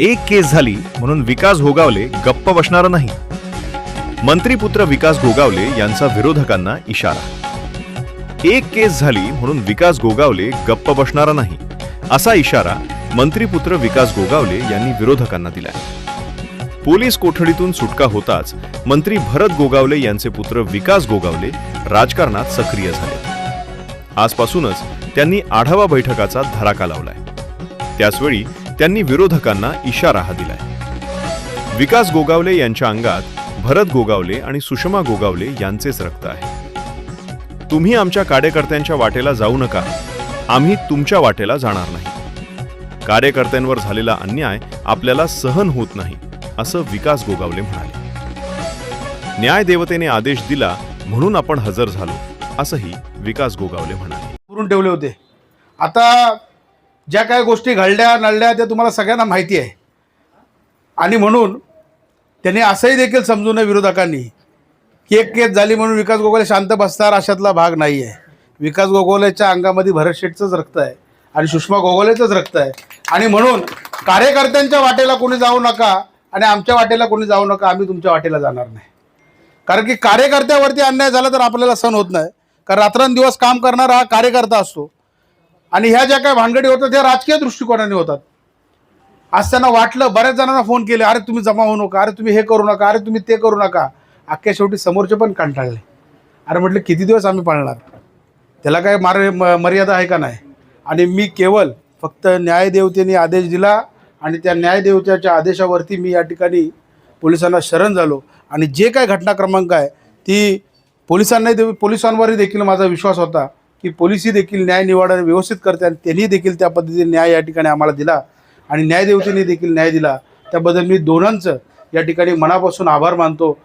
एक केस झाली म्हणून विकास गोगावले गप्प बसणार नाही. मंत्रीपुत्र विकास गोगावले यांचा विरोधकांना इशारा. एक केस झाली म्हणून विकास गोगावले गप्प बसणार नाही. असा इशारा मंत्रीपुत्र विकास गोगावले यांनी विरोधकांना दिलाय. पोलीस कोठडीतून सुटका होताच मंत्री भरत गोगावले यांचे पुत्र विकास गोगावले राजकारणात सक्रिय झाले. आजपासूनच त्यांनी आढावा बैठकाचा धडाका लावलाय. त्याचवेळी त्यांनी विरोधकांना इशारा हा दिलाय. विकास गोगावले यांच्या अंगात भरत गोगावले आणि सुषमा गोगावले यांचेच रक्त आहे. तुम्ही आमच्या कार्यकर्त्यांच्या वाटेला जाऊ नका. आम्ही तुमच्या वाटेला जाणार नाही. कार्यकर्त्यांवर झालेला अन्याय आपल्याला सहन होत नाही असं विकास गोगावले म्हणाले. न्याय देवतेने आदेश दिला म्हणून आपण हजर झालो असंही विकास गोगावले म्हणाले. करून ठेवले होते. आता ज्या काही गोष्टी घडल्या नळल्या त्या तुम्हाला सगळ्यांना माहिती आहे. आणि म्हणून त्यांनी असंही देखील समजू नये विरोधकांनी की एक केस झाली म्हणून विकास गोगोले शांत बसणार अशातला भाग नाही आहे विकास गोगोलेच्या अंगामध्ये भरत शेठचंच रक्त आहे आणि सुषमा गोगोलेचंच रक्त आहे. आणि म्हणून कार्यकर्त्यांच्या वाटेला कोणी जाऊ नका आणि आमच्या वाटेला कोणी जाऊ नका आम्ही तुमच्या वाटेला जाणार नाही. कारण की कार्यकर्त्यावरती अन्याय झाला तर आपल्याला सण होत नाही. कारण रात्रंदिवस काम करणारा हा कार्यकर्ता असतो. आणि ह्या ज्या काही भानगडी होतात त्या राजकीय दृष्टिकोनाने होतात. आज त्यांना वाटलं बऱ्याच जणांना फोन केले अरे तुम्ही जमा होऊ नका अरे तुम्ही हे करू नका अरे तुम्ही ते करू नका. अख्ख्या शेवटी समोरचे पण कंटाळले. अरे म्हटलं किती दिवस आम्ही पाळणार? त्याला काय मार म- मर्यादा आहे का नाही? आणि मी केवळ फक्त न्यायदेवतेने आदेश दिला आणि त्या न्यायदेवतेच्या आदेशावरती मी या ठिकाणी पोलिसांना शरण झालो. आणि जे काय घटना क्रमांक आहे ती पोलिसांनाही दे पोलिसांवरही देखील माझा विश्वास होता. की पोलिसही देखील न्याय निवाडा व्यवस्थित करते आणि त्यांनी देखील त्या पद्धतीने न्याय या ठिकाणी आम्हाला दिला. आणि न्यायदेवतेने देखील न्याय दिला. त्याबद्दल मी दोघांचं या ठिकाणी मनापासून आभार मानतो.